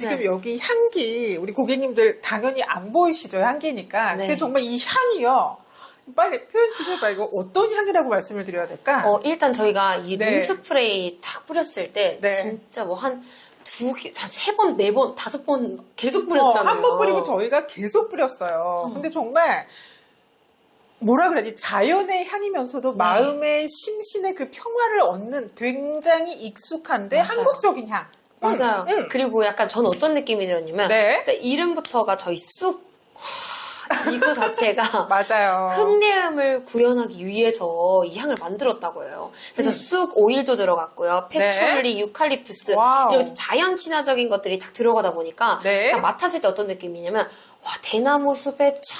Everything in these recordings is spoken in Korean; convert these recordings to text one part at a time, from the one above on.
지금 네. 여기 향기 우리 고객님들 당연히 안 보이시죠 향기니까. 네. 근데 정말 이 향이요. 빨리 표현 좀 해봐. 이거 어떤 향이라고 말씀을 드려야 될까? 어, 일단 저희가 이 네. 룸스프레이 탁 뿌렸을 때 네. 진짜 뭐 한 두 개, 한세 번, 네 번, 다섯 번 계속 어, 뿌렸잖아요. 한번 뿌리고 저희가 계속 뿌렸어요. 근데 정말 뭐라 그래야지 자연의 향이면서도 네. 마음의 심신의 그 평화를 얻는 굉장히 익숙한데 맞아요. 한국적인 향. 맞아요. 응, 응. 그리고 약간 저는 어떤 느낌이 들었냐면 네. 일단 이름부터가 저희 쑥 와, 이거 자체가 맞아요. 흙내음을 구현하기 위해서 이 향을 만들었다고 해요. 그래서 쑥 오일도 들어갔고요. 페초리, 유칼립투스 음. 네. 와우. 이렇게 자연 친화적인 것들이 딱 들어가다 보니까 네. 딱 맡았을 때 어떤 느낌이냐면 와 대나무 숲에 쫙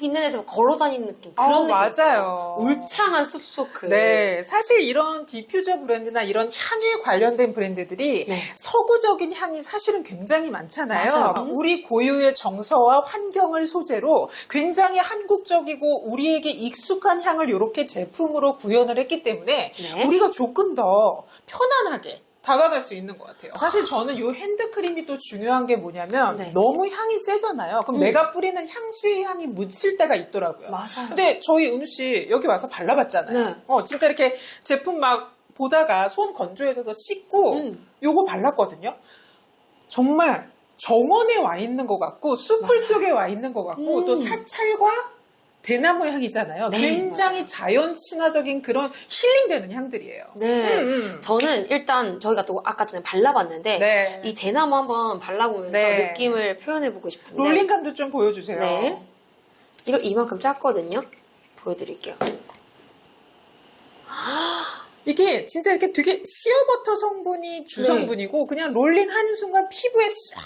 있는 데서 걸어 다니는 느낌 그런 어, 느낌 맞아요. 울창한 숲속 그 네, 사실 이런 디퓨저 브랜드나 이런 향에 관련된 브랜드들이 네. 서구적인 향이 사실은 굉장히 많잖아요. 맞아요. 우리 고유의 정서와 환경을 소재로 굉장히 한국적이고 우리에게 익숙한 향을 이렇게 제품으로 구현을 했기 때문에 네. 우리가 조금 더 편안하게 다가갈 수 있는 것 같아요. 사실 저는 이 핸드크림이 또 중요한 게 뭐냐면 네. 너무 향이 세잖아요. 그럼 내가 뿌리는 향수의 향이 묻힐 때가 있더라고요. 맞아요. 근데 저희 은우 씨 여기 와서 발라봤잖아요. 네. 어, 진짜 이렇게 제품 막 보다가 손 건조해져서 씻고 음. 요거 발랐거든요. 정말 정원에 와 있는 것 같고 숲풀 맞아요. 속에 와 있는 것 같고 음. 또 사찰과 대나무 향이잖아요. 네, 굉장히 자연 친화적인 그런 힐링되는 향들이에요. 네. 음, 음. 저는 일단 저희가 또 아까 전에 발라봤는데 네. 이 대나무 한번 발라보면서 네. 느낌을 표현해보고 싶은데 롤링감도 좀 보여주세요. 네. 이거 이만큼 작거든요. 보여드릴게요. 이게 진짜 이렇게 되게 시어버터 네. 성분이 주성분이고 그냥 롤링 하는 순간 피부에 쏙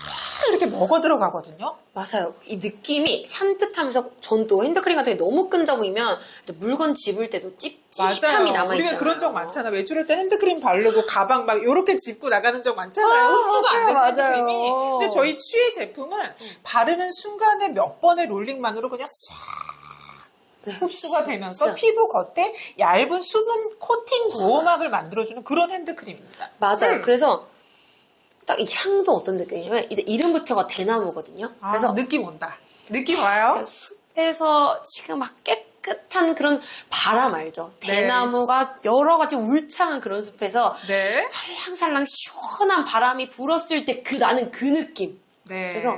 이렇게 먹어 들어가거든요. 맞아요. 이 느낌이 산뜻하면서 전 또 핸드크림 같은 게 너무 끈적 보이면 물건 집을 때도 찝찝함이 남아 있잖아요. 우리가 그런 적 많잖아. 외출할 때 핸드크림 바르고 가방 막 이렇게 짚고 나가는 적 많잖아요. 아, 흡수가 안 돼서. 핸드크림이. 근데 저희 취의 제품은 바르는 순간에 몇 번의 롤링만으로 그냥 싹 네, 흡수가 되면서 진짜. 피부 겉에 얇은 수분 코팅 보호막을 만들어주는 그런 핸드크림입니다. 맞아요. 음. 그래서 딱 이 향도 어떤 느낌이냐면 이- 이름부터가 대나무거든요. 아, 그래서 느낌 온다. 느낌 와요? 숲에서 지금 막 깨끗한 그런 바람 알죠? 네. 대나무가 여러 가지 울창한 그런 숲에서 네. 살랑살랑 시원한 바람이 불었을 때 그 나는 그 느낌 네. 그래서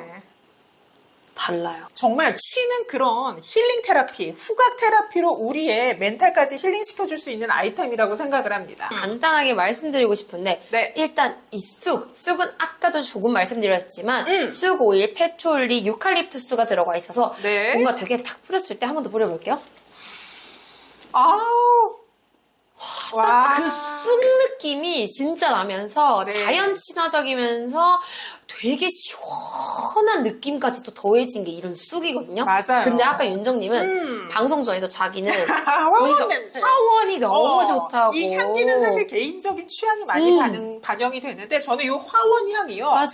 달라요. 정말 취는 그런 힐링 테라피, 후각 테라피로 우리의 멘탈까지 힐링 시켜줄 수 있는 아이템이라고 생각을 합니다. 간단하게 말씀드리고 싶은데 네. 일단 이 쑥, 쑥은 아까도 조금 말씀드렸지만 음. 쑥 오일, 페초리, 유칼립투스가 들어가 있어서 네. 뭔가 되게 탁 뿌렸을 때 한 번 더 뿌려볼게요. 아우. 와. 그쑥 느낌이 진짜 나면서 네. 자연 친화적이면서 되게 시원한 느낌까지 또 더해진 게 이런 쑥이거든요. 맞아요. 근데 아까 윤정님은 음. 방송 전에도 자기는 화원 냄새. 화원이 너무 어, 좋다고. 이 향기는 사실 개인적인 취향이 많이 음. 반영, 반영이 되는데 저는 이 화원 향이요. 맞아요.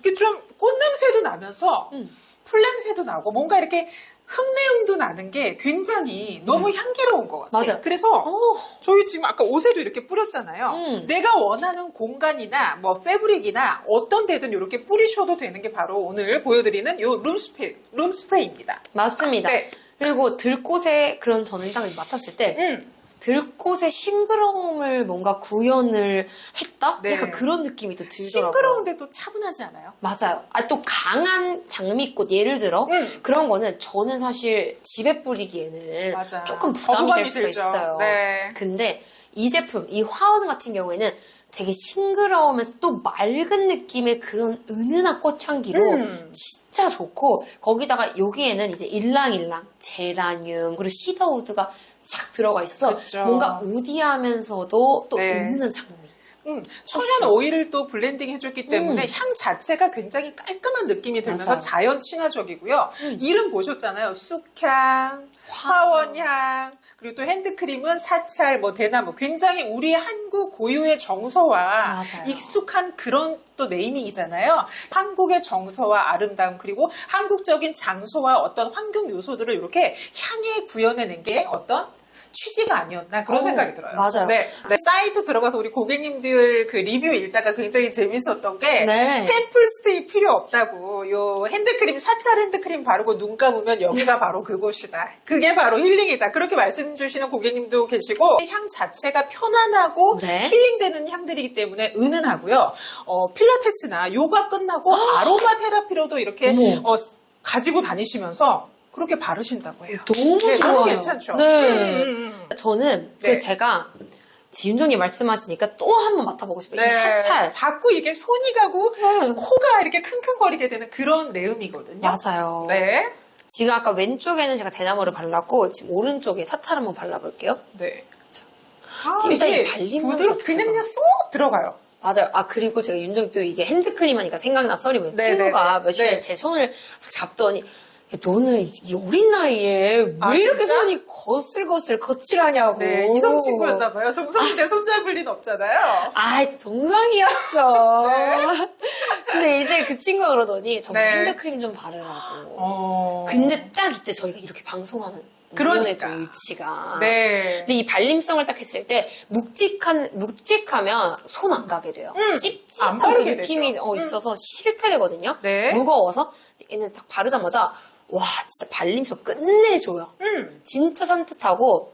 이게 좀 꽃냄새도 나면서 음. 풀냄새도 나고 뭔가 이렇게 흙내음도 나는 게 굉장히 너무 향기로운 것 같아요. 음. 맞아요. 그래서 어. 저희 지금 아까 옷에도 이렇게 뿌렸잖아요. 음. 내가 원하는 공간이나 뭐 패브릭이나 어떤 데든 이렇게 뿌리셔도 되는 게 바로 오늘 보여드리는 요 룸스프레이, 룸스프레이입니다. 맞습니다. 네. 그리고 들꽃의 그런 저는 딱 맡았을 때 음. 들꽃의 싱그러움을 뭔가 구현을 했다? 네. 약간 그런 느낌이 또 들더라고요. 싱그러운데도 차분하지 않아요? 맞아요. 아, 또 강한 장미꽃 예를 들어 음. 그런 거는 저는 사실 집에 뿌리기에는 맞아요. 조금 부담이 될 수가 들죠. 있어요. 네. 근데 이 제품, 이 화원 같은 경우에는 되게 싱그러우면서 또 맑은 느낌의 그런 은은한 꽃향기로 음. 진짜 좋고 거기다가 여기에는 이제 일랑일랑 제라늄 그리고 시더우드가 싹 들어가 있어서 그쵸. 뭔가 우디하면서도 또 네. 은은한 장미. 음, 천연? 오일을 또 블렌딩 해줬기 때문에 음. 향 자체가 굉장히 깔끔한 느낌이 들면서 맞아요. 음. 자연 친화적이고요. 이름 보셨잖아요. 쑥향, 화원향, 그리고 또 핸드크림은 사찰, 뭐 대나무. 굉장히 우리 한국 고유의 정서와 맞아요. 익숙한 그런 또 네이밍이잖아요. 한국의 정서와 아름다움 그리고 한국적인 장소와 어떤 환경 요소들을 이렇게 향에 구현해낸 게 어떤 취지가 아니었나 그런 어, 생각이 들어요. 맞아요. 네. 네, 사이트 들어가서 우리 고객님들 그 리뷰 읽다가 굉장히 재밌었던 게 네. 템플 스테이 필요 없다고 요 핸드크림 사찰 핸드크림 바르고 눈 감으면 여기가 바로 그곳이다. 그게 바로 힐링이다. 그렇게 말씀 주시는 고객님도 계시고 향 자체가 편안하고 네. 힐링되는 향들이기 때문에 은은하고요. 어, 필라테스나 요가 끝나고 아로마 테라피로도 이렇게. 어, 가지고 다니시면서 그렇게 바르신다고 해요. 너무 네, 좋아요. 괜찮죠. 네. 음, 음, 음. 저는 네. 제가 지윤정님 말씀하시니까 또 한 번 맡아보고 싶어요. 이 네. 사찰. 자꾸 이게 손이 가고 음. 코가 이렇게 킁킁거리게 되는 그런 내음이거든요. 맞아요. 네. 지금 아까 왼쪽에는 제가 대나무를 발랐고 지금 오른쪽에 사찰 한번 발라볼게요. 네. 아, 일단 이 이게 발림 부드럽. 그냥 그냥 쏙 들어가요. 맞아요. 아 그리고 제가 윤정이 또 이게 핸드크림 하니까 생각나 썰이 뭐냐면 네, 친구가 네, 며칠 전에 네. 제 손을 딱 잡더니 야, 너는 이이 어린 나이에 왜 아, 이렇게 진짜? 손이 거슬거슬 거칠하냐고. 네, 이성 친구였나 봐요. 동성인데 손잡을 리는 없잖아요. 아, 동성이었죠. 네. 근데 이제 그 친구가 그러더니 정말 네. 핸드크림 좀 바르라고. 어. 근데 딱 이때 저희가 이렇게 방송하는 그러니까. 위치가. 네. 근데 이 발림성을 딱 했을 때 묵직한 묵직하면 손 안 가게 돼요. 음, 안 찝찝한 그 바르게 느낌이 되죠. 어, 있어서 싫게 되거든요. 네. 무거워서 얘는 딱 바르자마자 와 진짜 발림성 끝내줘요. 음. 진짜 산뜻하고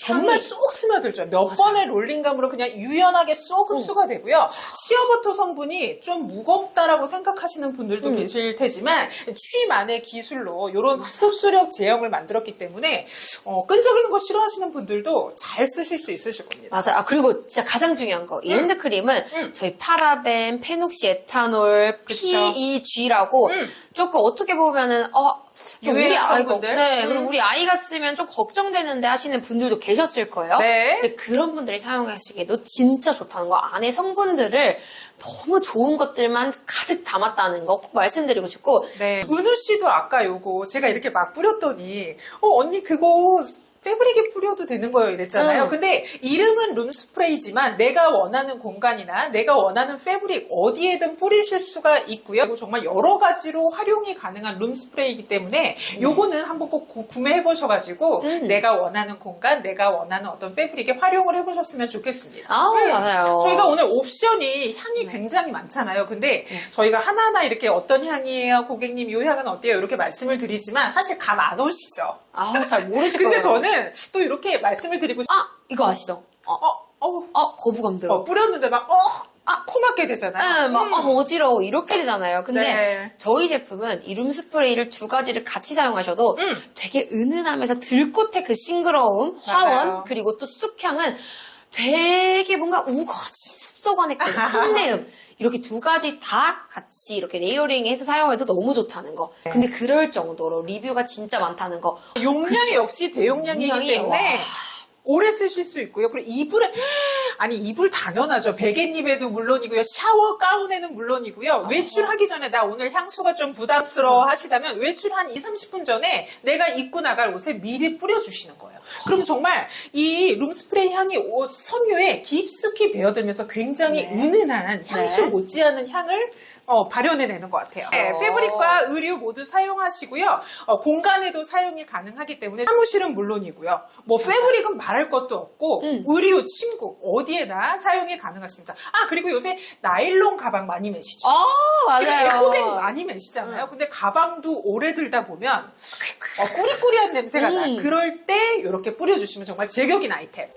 정말 향이- 쏙 스며들죠. 몇 번의 롤링감으로 그냥 유연하게 쏙 흡수가 되고요. 시어버터 성분이 좀 무겁다라고 생각하시는 분들도 음. 계실 테지만 취만의 기술로 이런 흡수력 제형을 만들었기 때문에 어, 끈적이는 거 싫어하시는 분들도 잘 쓰실 수 있으실 겁니다. 맞아요. 아, 그리고 진짜 가장 중요한 거. 이 핸드크림은 음. 저희 파라벤, 페녹시 에탄올, 그쵸. PEG라고 음. 조금 어떻게 보면은, 어, 좀 우리 성분들? 네, 음. 그리고 우리 아이가 쓰면 좀 걱정되는데 하시는 분들도 계셨을 거예요. 네. 그런 분들이 사용하시기에도 진짜 좋다는 거. 안에 성분들을 너무 좋은 것들만 가득 담았다는 거 꼭 말씀드리고 싶고. 네. 은우 씨도 아까 요거 제가 이렇게 막 뿌렸더니 어 언니 그거 패브릭에 뿌려도 되는 거예요 이랬잖아요. 음. 근데 이름은 룸스프레이지만 내가 원하는 공간이나 내가 원하는 패브릭 어디에든 뿌리실 수가 있고요. 그리고 정말 여러 가지로 활용이 가능한 룸스프레이이기 때문에 요거는 한번 꼭 구- 구매해 보셔가지고 음. 내가 원하는 공간, 내가 원하는 어떤 패브릭에 활용을 해보셨으면 좋겠습니다. 아우, 음. 맞아요. 저희가 오늘 옵션이 향이 굉장히 많잖아요. 근데 저희가 하나하나 이렇게 어떤 향이에요, 고객님, 이 향은 어때요? 이렇게 말씀을 드리지만 사실 감 안 오시죠. 아우, 잘 모르실 근데 거예요. 저는 또 이렇게 말씀을 드리고 싶... 아, 이거 아시죠? 어, 어, 어, 어, 거부감 들어. 어, 뿌렸는데 막, 어, 아, 코 막게 되잖아요. 응, 막 음. 어, 어지러워 이렇게 되잖아요. 근데 네. 저희 제품은 이 룸 스프레이를 두 가지를 같이 사용하셔도 음. 되게 은은하면서 들꽃의 그 싱그러움, 맞아요. 화원 그리고 또 쑥향은 되게 뭔가 우거진 숲속 안의 그 흙내음 이렇게 두 가지 다 같이 이렇게 레이어링해서 사용해도 너무 좋다는 거. 네. 근데 그럴 정도로 리뷰가 진짜 많다는 거. 용량이 역시 대용량이기 용량이, 때문에 와. 오래 쓰실 수 있고요. 그리고 이불에 아니 이불 당연하죠. 베갯잎에도 물론이고요. 샤워 가운에는 물론이고요. 외출하기 전에 나 오늘 향수가 좀 부담스러워 하시다면 외출 한 2, 30분 전에 내가 입고 나갈 옷에 미리 뿌려주시는 거예요. 그럼 정말 이 룸스프레이 향이 옷 섬유에 깊숙이 배어들면서 굉장히 네. 은은한 향수 네. 못지않은 향을 어, 발현해내는 것 같아요. 네, 어. 패브릭과 의류 모두 사용하시고요. 어, 공간에도 사용이 가능하기 때문에 사무실은 물론이고요. 뭐 패브릭은 말할 것도 없고 음. 의류, 침구 어디에나 사용이 가능하십니다. 아 그리고 요새 나일론 가방 많이 매시죠. 아, 맞아요. 에코백 많이 매시잖아요. 근데 가방도 오래 들다 보면 어, 꾸리꾸리한 냄새가 나. 음. 그럴 때 이렇게 뿌려주시면 정말 제격인 아이템.